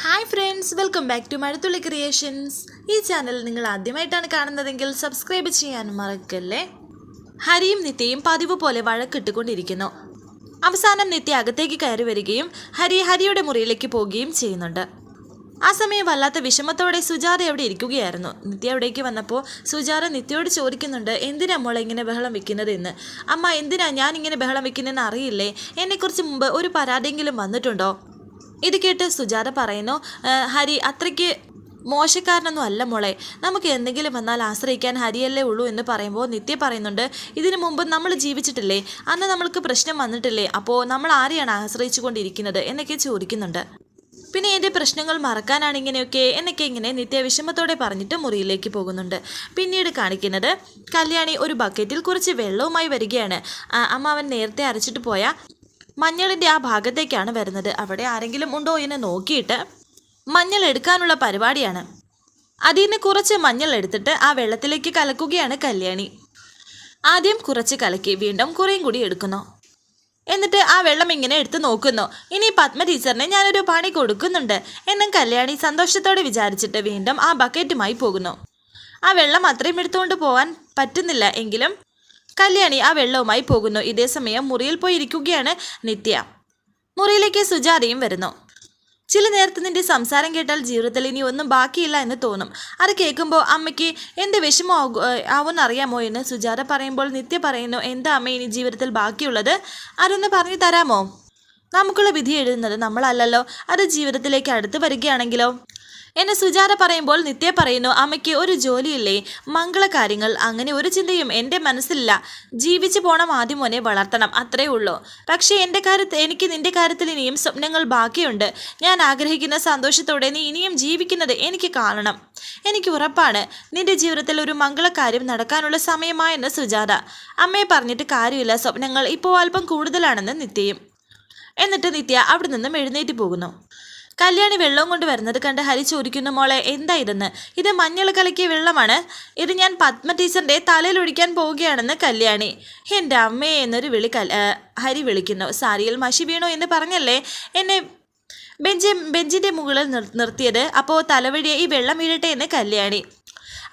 Hi friends welcome back to Mazhathulli creations. ഈ channel നിങ്ങൾ ആദ്യമായിട്ടാണ് കാണുന്നതെങ്കിൽ സബ്സ്ക്രൈബ് ചെയ്യാൻ മറക്കല്ലേ? ഹരിയും നിത്യയും പതിവ് പോലെ വഴക്കിട്ടുകൊണ്ടിരിക്കുന്നു. അവസാനം നിത്യ അകത്തേക്ക് കയറി വരികയും ഹരി ഹരിയുടെ മുറിയിലേക്ക് പോവുകയും ചെയ്യുന്നുണ്ട്. ആ സമയം വല്ലാത്ത വിഷമത്തോടെ സുജാത അവിടെ ഇരിക്കുകയായിരുന്നു. നിത്യ അവിടേക്ക് വന്നപ്പോൾ സുജാത നിത്യയോട് ചോദിക്കുന്നുണ്ട് എന്തിനാ മോളെ ഇങ്ങനെ ബഹളം വെക്കുന്നത് എന്ന് അമ്മ എന്തിനാ ഞാൻ ഇങ്ങനെ ബഹളം വെക്കുന്നതെന്ന് അറിയില്ലേ? എന്നെക്കുറിച്ച് മുമ്പ് ഒരു പരാതിയെങ്കിലും വന്നിട്ടുണ്ടോ? ഇത് കേട്ട് സുജാത പറയുന്നു ഹരി അത്രയ്ക്ക് മോശക്കാരനൊന്നും അല്ല മോളെ. നമുക്ക് എന്തെങ്കിലും വന്നാൽ ആശ്രയിക്കാൻ ഹരിയല്ലേ ഉള്ളൂ എന്ന് പറയുമ്പോൾ നിത്യ പറയുന്നുണ്ട് ഇതിനു മുമ്പ് നമ്മൾ ജീവിച്ചിട്ടില്ലേ? അന്ന് നമ്മൾക്ക് പ്രശ്നം വന്നിട്ടില്ലേ? അപ്പോൾ നമ്മൾ ആരെയാണ് ആശ്രയിച്ചു കൊണ്ടിരിക്കുന്നത് എന്നൊക്കെ ചോദിക്കുന്നുണ്ട്. പിന്നെ എന്റെ പ്രശ്നങ്ങൾ മറക്കാനാണ് ഇങ്ങനെയൊക്കെ എന്നൊക്കെ ഇങ്ങനെ നിത്യ വിഷമത്തോടെ പറഞ്ഞിട്ട് മുറിയിലേക്ക് പോകുന്നുണ്ട്. പിന്നീട് കാണിക്കുന്നത് കല്യാണി ഒരു ബക്കറ്റിൽ കുറച്ച് വെള്ളവുമായി വരികയാണ്. അമ്മ അമ്മാവൻ നേരത്തെ അരച്ചിട്ട് പോയ മഞ്ഞളിന്റെ ആ ഭാഗത്തേക്കാണ് വരുന്നത്. അവിടെ ആരെങ്കിലും ഉണ്ടോ എന്ന് നോക്കിയിട്ട് മഞ്ഞൾ എടുക്കാനുള്ള പരിപാടിയാണ്. അതിൽ നിന്ന് കുറച്ച് മഞ്ഞൾ എടുത്തിട്ട് ആ വെള്ളത്തിലേക്ക് കലക്കുകയാണ് കല്യാണി. ആദ്യം കുറച്ച് കലക്കി വീണ്ടും കുറേയും കൂടി എടുക്കുന്നു. എന്നിട്ട് ആ വെള്ളം ഇങ്ങനെ എടുത്തു നോക്കുന്നു. ഇനി പത്മ ടീച്ചറിനെ ഞാനൊരു പണി കൊടുക്കുന്നുണ്ട് എന്നും കല്യാണി സന്തോഷത്തോടെ വിചാരിച്ചിട്ട് വീണ്ടും ആ ബക്കറ്റുമായി പോകുന്നു. ആ വെള്ളം അത്രയും എടുത്തുകൊണ്ട് പോകാൻ പറ്റുന്നില്ല എങ്കിലും കല്യാണി ആ വെള്ളവുമായി പോകുന്നു. ഇതേ സമയം മുറിയിൽ പോയി ഇരിക്കുകയാണ് നിത്യ. മുറിയിലേക്ക് സുജാതയും വരുന്നു. ചില നേരത്തെ നിന്റെ സംസാരം കേട്ടാൽ ജീവിതത്തിൽ ഇനി ഒന്നും ബാക്കിയില്ല എന്ന് തോന്നും. അത് കേൾക്കുമ്പോൾ അമ്മയ്ക്ക് എന്ത് വിഷമം ആവുമെന്ന് അറിയാമോ എന്ന് സുജാത പറയുമ്പോൾ നിത്യ പറയുന്നു എന്താ അമ്മ ഇനി ജീവിതത്തിൽ ബാക്കിയുള്ളത്? അതൊന്ന് പറഞ്ഞു തരാമോ? നമുക്കുള്ള വിധി എഴുതുന്നത് നമ്മളല്ലല്ലോ. അത് ജീവിതത്തിലേക്ക് അടുത്ത് വരികയാണെങ്കിലോ? എന്നെ സുജാത പറയുമ്പോൾ നിത്യ പറയുന്നു അമ്മയ്ക്ക് ഒരു ജോലിയില്ലേ? മംഗളകാര്യങ്ങൾ അങ്ങനെ ഒരു ചിന്തയും എന്റെ മനസ്സിലില്ല. ജീവിച്ചു പോണം ആദ്യം മോനെ വളർത്തണം. അത്രേ ഉള്ളൂ. പക്ഷേ എന്റെ കാര്യത്തിൽ എനിക്ക് നിന്റെ കാര്യത്തിൽ ഇനിയും സ്വപ്നങ്ങൾ ബാക്കിയുണ്ട്. ഞാൻ ആഗ്രഹിക്കുന്ന സന്തോഷത്തോടെ നീ ഇനിയും ജീവിക്കുന്നത് എനിക്ക് കാണണം. എനിക്ക് ഉറപ്പാണ്. നിന്റെ ജീവിതത്തിൽ ഒരു മംഗളകാര്യം നടക്കാനുള്ള സമയമായെന്ന് സുജാത. അമ്മയെ പറഞ്ഞിട്ട് കാര്യമില്ല. സ്വപ്നങ്ങൾ ഇപ്പോൾ അല്പം കൂടുതലാണെന്ന് നിത്യയും. എന്നിട്ട് നിത്യ അവിടെ നിന്നും എഴുന്നേറ്റ് പോകുന്നു. കല്യാണി വെള്ളം കൊണ്ട് വരുന്നത് കണ്ട് ഹരി ചോദിക്കുന്നു മോളെ എന്താ ഇതെന്ന്? ഇത് മഞ്ഞൾ കലക്കിയ വെള്ളമാണ്. ഇത് ഞാൻ പത്മ ടീച്ചറിന്റെ തലയിൽ ഒഴിക്കാൻ പോവുകയാണെന്ന് കല്യാണി. എന്റെ അമ്മയെ എന്നൊരു വിളി ഹരി വിളിക്കുന്നു. സാരിയിൽ മഷി വീണോ എന്ന് പറഞ്ഞല്ലേ? എന്നെ ബെഞ്ച് ബെഞ്ചിന്റെ മുകളിൽ നിർ നിർത്തിയത്. അപ്പോൾ തലവഴിയെ ഈ വെള്ളം വീഴട്ടെ എന്ന് കല്യാണി.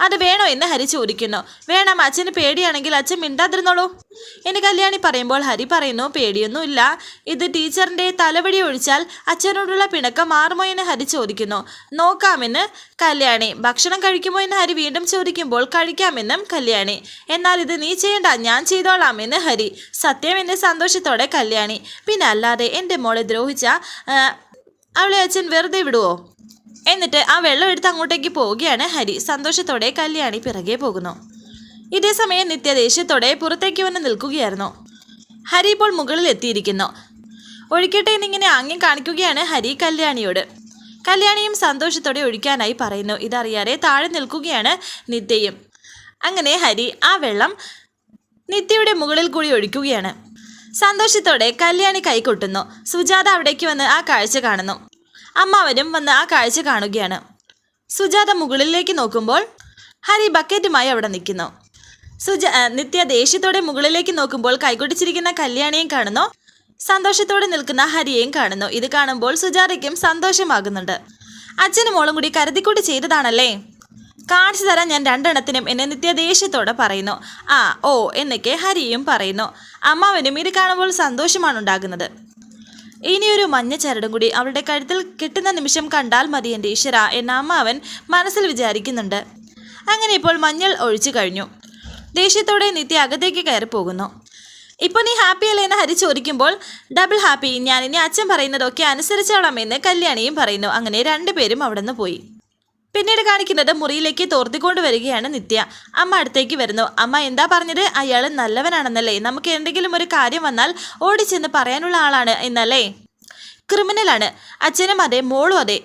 അത് വേണോ എന്ന് ഹരി ചോദിക്കുന്നു. വേണം അച്ഛന് പേടിയാണെങ്കിൽ അച്ഛൻ മിണ്ടാതിരുന്നോളൂ. എന്ന് കല്യാണി പറയുമ്പോൾ ഹരി പറയുന്നു പേടിയൊന്നുമില്ല. ഇത് ടീച്ചറിന്റെ തലവടി ഒഴിച്ചാൽ അച്ഛനോടുള്ള പിണക്കം മാറുമോ എന്ന് ഹരി ചോദിക്കുന്നു. നോക്കാമെന്ന് കല്യാണി. ഭക്ഷണം കഴിക്കുമോ എന്ന് ഹരി വീണ്ടും ചോദിക്കുമ്പോൾ കഴിക്കാമെന്നും കല്യാണി. എന്നാൽ ഇത് നീ ചെയ്യണ്ട ഞാൻ ചെയ്തോളാം എന്ന് ഹരി. സത്യം എന്നെ സന്തോഷത്തോടെ കല്യാണി. പിന്നെ അല്ലാതെ എന്റെ മോളെ ദ്രോഹിച്ച അവളെ അച്ഛൻ വെറുതെ വിടുവോ? എന്നിട്ട് ആ വെള്ളം എടുത്ത് അങ്ങോട്ടേക്ക് പോവുകയാണ് ഹരി. സന്തോഷത്തോടെ കല്യാണി പിറകെ പോകുന്നു. ഇതേ സമയം നിത്യ ദേഷ്യത്തോടെ പുറത്തേക്ക് വന്ന് നിൽക്കുകയായിരുന്നു. ഹരി ഇപ്പോൾ മുകളിൽ എത്തിയിരിക്കുന്നു. ഒഴിക്കട്ടെ എന്നിങ്ങനെ ആംഗ്യം കാണിക്കുകയാണ് ഹരി കല്യാണിയോട്. കല്യാണിയും സന്തോഷത്തോടെ ഒഴിക്കാനായി പറയുന്നു. ഇതറിയാതെ താഴെ നിൽക്കുകയാണ് നിത്യയും. അങ്ങനെ ഹരി ആ വെള്ളം നിത്യയുടെ മുകളിൽ കൂടി ഒഴിക്കുകയാണ്. സന്തോഷത്തോടെ കല്യാണി കൈകൊട്ടുന്നു സുജാത അവിടേക്ക് വന്ന് ആ കാഴ്ച കാണുന്നു. അമ്മാവനും വന്ന് ആ കാഴ്ച കാണുകയാണ്. സുജാത മുകളിലേക്ക് നോക്കുമ്പോൾ ഹരി ബക്കറ്റുമായി അവിടെ നിൽക്കുന്നു. സുജ നിത്യ ദേഷ്യത്തോടെ മുകളിലേക്ക് നോക്കുമ്പോൾ കൈകൊട്ടിച്ചിരിക്കുന്ന കല്യാണിയും കാണുന്നു. സന്തോഷത്തോടെ നിൽക്കുന്ന ഹരിയെയും കാണുന്നു. ഇത് കാണുമ്പോൾ സുജാതയ്ക്കും സന്തോഷമാകുന്നുണ്ട്. അച്ഛനും മോളും കൂടി കരുതിക്കൂട്ടി ചെയ്തതാണല്ലേ? കാണിച്ചു തരാൻ ഞാൻ രണ്ടെണ്ണത്തിനും എന്നെ നിത്യ ദേഷ്യത്തോടെ പറയുന്നു. ആ ഓ എന്നൊക്കെ ഹരിയും പറയുന്നു. അമ്മാവനും ഇത് കാണുമ്പോൾ സന്തോഷമാണ് ഉണ്ടാകുന്നത്. ഇനിയൊരു മഞ്ഞ ചരടും കൂടി അവളുടെ കഴുത്തിൽ കിട്ടുന്ന നിമിഷം കണ്ടാൽ മതി എന്റെ ഈശ്വര എന്ന അമ്മാവൻ മനസ്സിൽ വിചാരിക്കുന്നുണ്ട്. അങ്ങനെ ഇപ്പോൾ മഞ്ഞൾ ഒഴിച്ചു കഴിഞ്ഞു. ദേഷ്യത്തോടെ നിത്യ അകത്തേക്ക് കയറി പോകുന്നു. ഇപ്പോൾ നീ ഹാപ്പി അല്ലേ? എന്ന് ഹരി ചോദിക്കുമ്പോൾ ഡബിൾ ഹാപ്പി. ഞാൻ ഇനി അച്ഛൻ പറയുന്നതൊക്കെ അനുസരിച്ചോളാമെന്ന് കല്യാണിയും പറയുന്നു. അങ്ങനെ രണ്ടുപേരും അവിടെ നിന്ന് പോയി. പിന്നീട് കാണിക്കുന്നത് മുറിയിലേക്ക് തോർത്തിക്കൊണ്ട് വരികയാണ് നിത്യ. അമ്മ അടുത്തേക്ക് വരുന്നു. അമ്മ എന്താ പറഞ്ഞത്? അയാൾ നല്ലവനാണെന്നല്ലേ? നമുക്ക് എന്തെങ്കിലും ഒരു കാര്യം വന്നാൽ ഓടിച്ചെന്ന് പറയാനുള്ള ആളാണ് എന്നല്ലേ ക്രിമിനലാണ്. അച്ഛനും അതെ മോളും അതെ.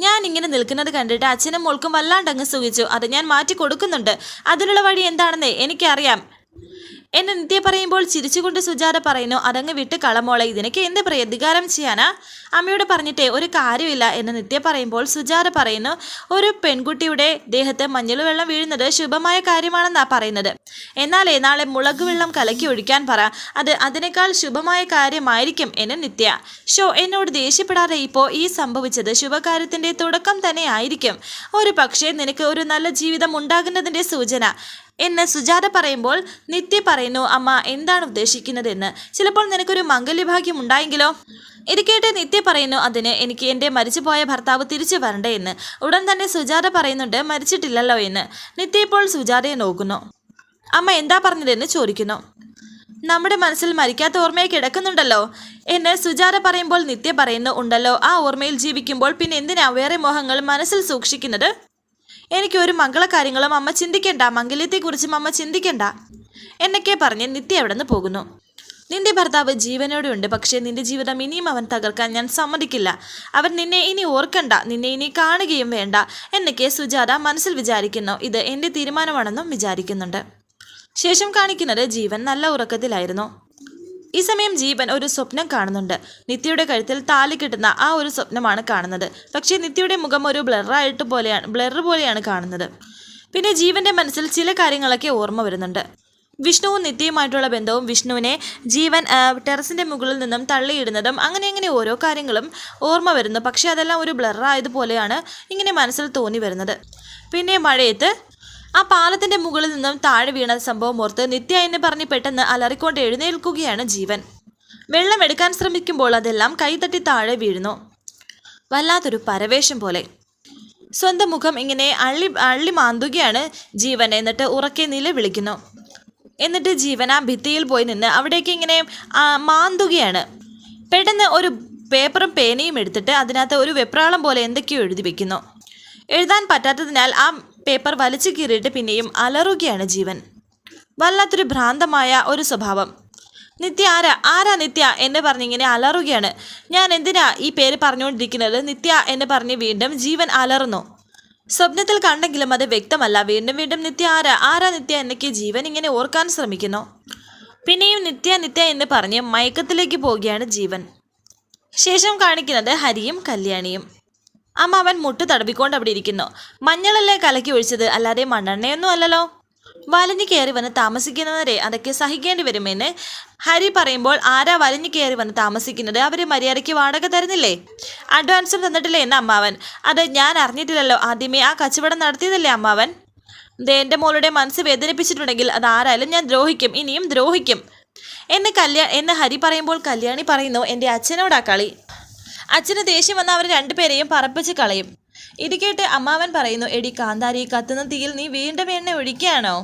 ഞാൻ ഇങ്ങനെ നിൽക്കുന്നത് കണ്ടിട്ട് അച്ഛനും മോൾക്കും വല്ലാണ്ടങ്ങ് സുഖിച്ചു. അത് ഞാൻ മാറ്റി കൊടുക്കുന്നുണ്ട്. അതിനുള്ള വഴി എന്താണെന്നേ എനിക്കറിയാം. എന്നെ നിത്യ പറയുമ്പോൾ ചിരിച്ചുകൊണ്ട് സുജാത പറയുന്നു അതങ്ങ് വിട്ട് കളമോളെ ഇതിനൊക്കെ എന്ത് പ്രതികാരം ചെയ്യാനാ? അമ്മയോട് പറഞ്ഞിട്ടേ ഒരു കാര്യമില്ല എന്ന് നിത്യ പറയുമ്പോൾ സുജാത പറയുന്നു ഒരു പെൺകുട്ടിയുടെ ദേഹത്ത് മഞ്ഞൾ വെള്ളം വീഴുന്നത് ശുഭമായ കാര്യമാണെന്നാ പറയുന്നത്. എന്നാലേ നാളെ മുളക് വെള്ളം കലക്കി ഒഴിക്കാൻ പറ. അത് അതിനേക്കാൾ ശുഭമായ കാര്യമായിരിക്കും എന്ന് നിത്യ. ഷോ എന്നോട് ദേഷ്യപ്പെടാതെ ഇപ്പോൾ ഈ സംഭവിച്ചത് ശുഭകാര്യത്തിന്റെ തുടക്കം തന്നെ ആയിരിക്കും. ഒരു പക്ഷേ നിനക്ക് ഒരു നല്ല ജീവിതം ഉണ്ടാകുന്നതിന്റെ സൂചന. എന്ന് സുജാത പറയുമ്പോൾ നിത്യ പറയുന്നു അമ്മ എന്താണ് ഉദ്ദേശിക്കുന്നതെന്ന്? ചിലപ്പോൾ നിനക്കൊരു മംഗല്യഭാഗ്യം ഉണ്ടായെങ്കിലോ? ഇത് കേട്ട് നിത്യ പറയുന്നു അതിന് എനിക്ക് എന്റെ മരിച്ചുപോയ ഭർത്താവ് തിരിച്ചു വരണ്ടേ എന്ന്. ഉടൻ തന്നെ സുജാത പറയുന്നുണ്ട് മരിച്ചിട്ടില്ലല്ലോ എന്ന്. നിത്യ ഇപ്പോൾ സുജാതയെ നോക്കുന്നു. അമ്മ എന്താ പറഞ്ഞതെന്ന് ചോദിക്കുന്നു. നമ്മുടെ മനസ്സിൽ മരിക്കാത്ത ഓർമ്മയെ കിടക്കുന്നുണ്ടല്ലോ? എന്ന് സുജാത പറയുമ്പോൾ നിത്യ പറയുന്നു ഉണ്ടല്ലോ ആ ഓർമ്മയിൽ ജീവിക്കുമ്പോൾ പിന്നെ എന്തിനാ വേറെ മോഹങ്ങൾ മനസ്സിൽ സൂക്ഷിക്കുന്നത്? എനിക്ക് മംഗള കാര്യങ്ങളും അമ്മ ചിന്തിക്കണ്ട. മംഗല്യത്തെക്കുറിച്ചും അമ്മ ചിന്തിക്കണ്ട. എന്നൊക്കെ പറഞ്ഞ് നിത്യ അവിടെ നിന്ന് പോകുന്നു. നിന്റെ ഭർത്താവ് ജീവനോടെ ഉണ്ട് പക്ഷേ നിന്റെ ജീവിതം ഇനിയും അവൻ തകർക്കാൻ ഞാൻ സമ്മതിക്കില്ല. അവൻ നിന്നെ ഇനി ഓർക്കണ്ട. നിന്നെ ഇനി കാണുകയും വേണ്ട എന്നൊക്കെ സുജാത മനസ്സിൽ വിചാരിക്കുന്നു. ഇത് എന്റെ തീരുമാനമാണെന്നും വിചാരിക്കുന്നുണ്ട്. ശേഷം കാണിക്കുന്നത് ജീവൻ നല്ല ഉറക്കത്തിലായിരുന്നു. ഈ സമയം ജീവൻ ഒരു സ്വപ്നം കാണുന്നുണ്ട്. നിത്യയുടെ കഴുത്തിൽ താലി കിട്ടുന്ന ആ ഒരു സ്വപ്നമാണ് കാണുന്നത്. പക്ഷേ നിത്യയുടെ മുഖം ഒരു ബ്ലറായിട്ട് പോലെയാണ് ബ്ലർ പോലെയാണ് കാണുന്നത്. പിന്നെ ജീവന്റെ മനസ്സിൽ ചില കാര്യങ്ങളൊക്കെ ഓർമ്മ വരുന്നുണ്ട്. വിഷ്ണുവും നിത്യയുമായിട്ടുള്ള ബന്ധവും വിഷ്ണുവിനെ ജീവൻ ടെറസിന്റെ മുകളിൽ നിന്നും തള്ളിയിടുന്നതും അങ്ങനെ അങ്ങനെ ഓരോ കാര്യങ്ങളും ഓർമ്മ വരുന്നു. പക്ഷേ അതെല്ലാം ഒരു ബ്ലറായതുപോലെയാണ് ഇങ്ങനെ മനസ്സിൽ തോന്നി വരുന്നത്. പിന്നെ മഴയത്ത് ആ പാലത്തിന്റെ മുകളിൽ നിന്നും താഴെ വീണ സംഭവം ഓർത്ത് നിത്യ എന്ന് പറഞ്ഞ് പെട്ടെന്ന് അലറിക്കൊണ്ട് എഴുന്നേൽക്കുകയാണ് ജീവൻ. വെള്ളം എടുക്കാൻ ശ്രമിക്കുമ്പോൾ അതെല്ലാം കൈതട്ടി താഴെ വീഴുന്നു. വല്ലാത്തൊരു പരവേശം പോലെ. സ്വന്തം മുഖം ഇങ്ങനെ അള്ളി അള്ളി മാന്തുകയാണ് ജീവൻ എന്നിട്ട് ഉറക്കെ നിലവിളിക്കുന്നു എന്നിട്ട് ജീവൻ ആ ഭിത്തിയിൽ പോയി നിന്ന് അവിടേക്ക് ഇങ്ങനെ മാന്തുകയാണ്. പെട്ടെന്ന് ഒരു പേപ്പറും പേനയും എടുത്തിട്ട് അതിനകത്ത് ഒരു വെപ്രാളം പോലെ എന്തൊക്കെയോ എഴുതി വെക്കുന്നു. എഴുതാൻ പറ്റാത്തതിനാൽ ആ പേപ്പർ വലിച്ചു കീറിയിട്ട് പിന്നെയും അലറുകയാണ് ജീവൻ. വല്ലാത്തൊരു ഭ്രാന്തമായ ഒരു സ്വഭാവം. നിത്യ ആരാ? ആരാ നിത്യ എന്ന് പറഞ്ഞിങ്ങനെ അലറുകയാണ്. ഞാൻ എന്തിനാ ഈ പേര് പറഞ്ഞുകൊണ്ടിരിക്കുന്നത്? നിത്യ എന്ന് പറഞ്ഞ് വീണ്ടും ജീവൻ അലറുന്നു. സ്വപ്നത്തിൽ കണ്ടെങ്കിലും അത് വ്യക്തമല്ല. വീണ്ടും വീണ്ടും നിത്യ ആരാ? ആരാ നിത്യ എന്നൊക്കെ ജീവൻ ഇങ്ങനെ ഓർക്കാൻ ശ്രമിക്കുന്നു. പിന്നെയും നിത്യ നിത്യ എന്ന് പറഞ്ഞ് മയക്കത്തിലേക്ക് പോവുകയാണ് ജീവൻ. ശേഷം കാണിക്കുന്നത് ഹരിയും കല്യാണിയും. അമ്മ അവൻ മുട്ട് തടവിക്കൊണ്ട് അവിടെ ഇരിക്കുന്നു. മഞ്ഞളല്ലേ കലക്കി ഒഴിച്ചത്? അല്ലാതെ മണ്ണെണ്ണയൊന്നും അല്ലല്ലോ. വലിഞ്ഞു കയറി വന്ന് താമസിക്കുന്നവരെ അതൊക്കെ സഹിക്കേണ്ടി വരുമെന്ന് ഹരി പറയുമ്പോൾ ആരാ വലിഞ്ഞു കയറി വന്ന് താമസിക്കുന്നത്? അവർ മര്യാദയ്ക്ക് വാടക തരുന്നില്ലേ? അഡ്വാൻസും തന്നിട്ടില്ലേ എന്ന് അമ്മാവൻ. അത് ഞാൻ അറിഞ്ഞിട്ടില്ലല്ലോ. ആദ്യമേ ആ കച്ചവടം നടത്തിയതല്ലേ അമ്മാവൻ? എന്റെ മോളുടെ മനസ്സ് വേദനിപ്പിച്ചിട്ടുണ്ടെങ്കിൽ അത് ആരായാലും ഞാൻ ദ്രോഹിക്കും. ഇനിയും ദ്രോഹിക്കും. എന്ന് കല്യാ എന്ന് ഹരി പറയുമ്പോൾ കല്യാണി പറയുന്നു എന്റെ അച്ഛനോടാ കളി. അച്ഛന് ദേഷ്യം വന്ന അവർ രണ്ടുപേരെയും പറപ്പിച്ച് കളയും. ഇത് കേട്ട് അമ്മാവൻ പറയുന്നു എടി കാന്താരി കത്തുന്ന തീയിൽ നീ വീണ്ടും എണ്ണ ഒഴിക്കുകയാണോ?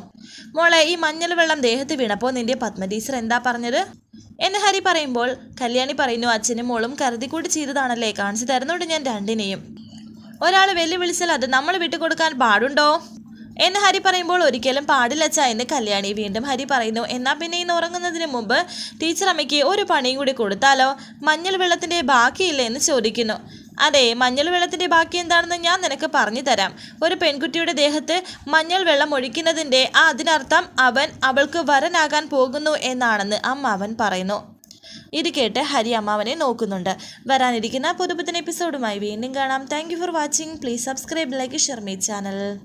മോളെ ഈ മഞ്ഞൾ വെള്ളം ദേഹത്ത് വീണപ്പോൾ നിന്റെ പത്മടീച്ചർ എന്താ പറഞ്ഞത്? എന്ന് ഹരി പറയുമ്പോൾ കല്യാണി പറയുന്നു അച്ഛനും മോളും കരുതിക്കൂട്ടി ചെയ്തതാണല്ലേ കാണിച്ചു തരുന്നുണ്ട് ഞാൻ രണ്ടിനെയും. ഒരാൾ വെല്ലുവിളിച്ചാൽ അത് നമ്മൾ വിട്ടുകൊടുക്കാൻ പാടുണ്ടോ? എന്ന് ഹരി പറയുമ്പോൾ ഒരിക്കലും പാടില്ലച്ച എന്ന് കല്യാണി വീണ്ടും ഹരി പറയുന്നു. എന്നാൽ പിന്നെ ഇന്ന് ഉറങ്ങുന്നതിന് മുമ്പ് ടീച്ചർ അമ്മയ്ക്ക് ഒരു പണിയും കൂടി കൊടുത്താലോ? മഞ്ഞൾ വെള്ളത്തിന്റെ ബാക്കിയില്ലേ എന്ന് ചോദിക്കുന്നു. അതെ മഞ്ഞൾ വെള്ളത്തിന്റെ ബാക്കി എന്താണെന്ന് ഞാൻ നിനക്ക് പറഞ്ഞു തരാം. ഒരു പെൺകുട്ടിയുടെ ദേഹത്ത് മഞ്ഞൾ വെള്ളം ഒഴിക്കുന്നതിന്റെ ആ അതിനർത്ഥം അവൻ അവൾക്ക് വരനാകാൻ പോകുന്നു എന്നാണെന്ന് അമ്മാവൻ പറയുന്നു. ഇത് കേട്ട് ഹരി അമ്മാവനെ നോക്കുന്നുണ്ട്. വരാനിരിക്കുന്ന പുതുപുത്തൻ എപ്പിസോഡുമായി വീണ്ടും കാണാം. Thank for watching please subscribe like Shermi channel